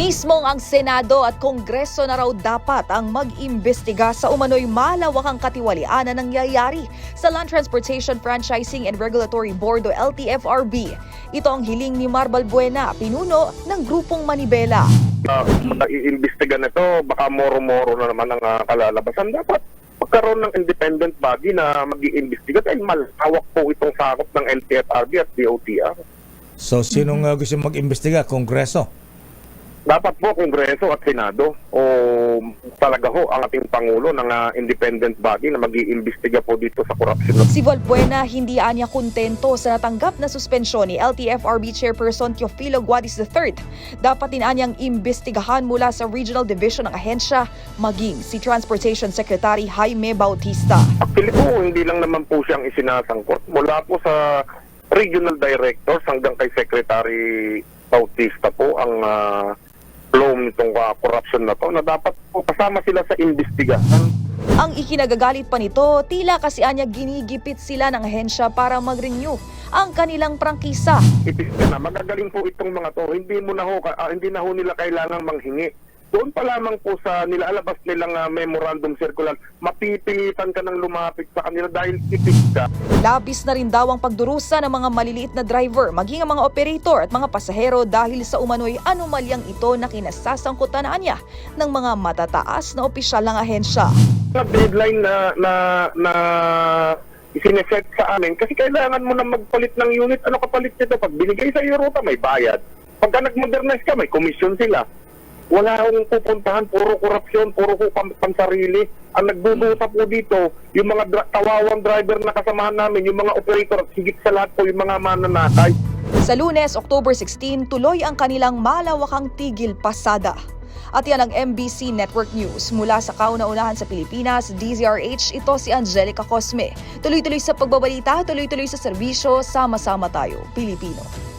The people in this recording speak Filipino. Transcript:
Mismong ang Senado at Kongreso na raw dapat ang mag-imbestiga sa umano'y malawakang katiwalian na nangyayari sa Land Transportation Franchising and Regulatory Board o LTFRB. Ito ang hiling ni Marbal Buena, pinuno ng Grupong Manibela. uh, iimbestiga na to, baka moro-moro na naman ang ah, kalalabasan. Dapat magkaroon ng independent body na mag iimbestiga dahil malawak po itong sakop ng LTFRB at DOTR. So, sinong uh, gusto mag-imbestiga? Kongreso? Dapat po Kongreso at Senado o talaga ho ang ating Pangulo ng ah, independent body na mag iimbestiga po dito sa korupsyon. Si Valbuena hindi anya kontento sa natanggap na suspensyon ni LTFRB Chairperson Teofilo Guadis III. Dapat din anyang imbestigahan mula sa Regional Division ng ahensya maging si Transportation Secretary Jaime Bautista. Actually po, hindi lang naman po siyang isinasangkot. Mula po sa regional directors hanggang kay Secretary Bautista po ang uh, flow nitong ah, corruption na to na dapat po kasama sila sa investigahan. Ang ikinagagalit pa nito, tila kasi anya ginigipit sila ng ahensya para mag-renew ang kanilang prangkisa. Itis na, magagaling po itong mga to. Hindi mo na ho, ah, hindi na ho nila kailangang manghingi. Doon pa lamang po sa nilalabas nilang ah, memorandum circular, mapipilitan ka ng lumapit sa kanila dahil itis ka. Labis na rin daw ang pagdurusa ng mga maliliit na driver, maging ang mga operator at mga pasahero dahil sa umano'y anomalyang ito na kinasasangkutan niya ng mga matataas na opisyal ng ahensya. na deadline na na na isineset sa amin kasi kailangan mo na magpalit ng unit. Ano kapalit nito? Pag binigay sa iyo ruta, may bayad. Pagka nag-modernize ka, may commission sila. Wala akong pupuntahan, puro korupsyon, puro ko pam- pansarili. Ang nagdudusa po dito, yung mga dra- tawawang driver na kasamahan namin, yung mga operator, at higit sa lahat po yung mga mananakay. Sa lunes, October 16, tuloy ang kanilang malawakang tigil pasada. At yan ang MBC Network News. Mula sa kauna-unahan sa Pilipinas, DZRH, ito si Angelica Cosme. Tuloy-tuloy sa pagbabalita, tuloy-tuloy sa serbisyo, sama-sama tayo, Pilipino.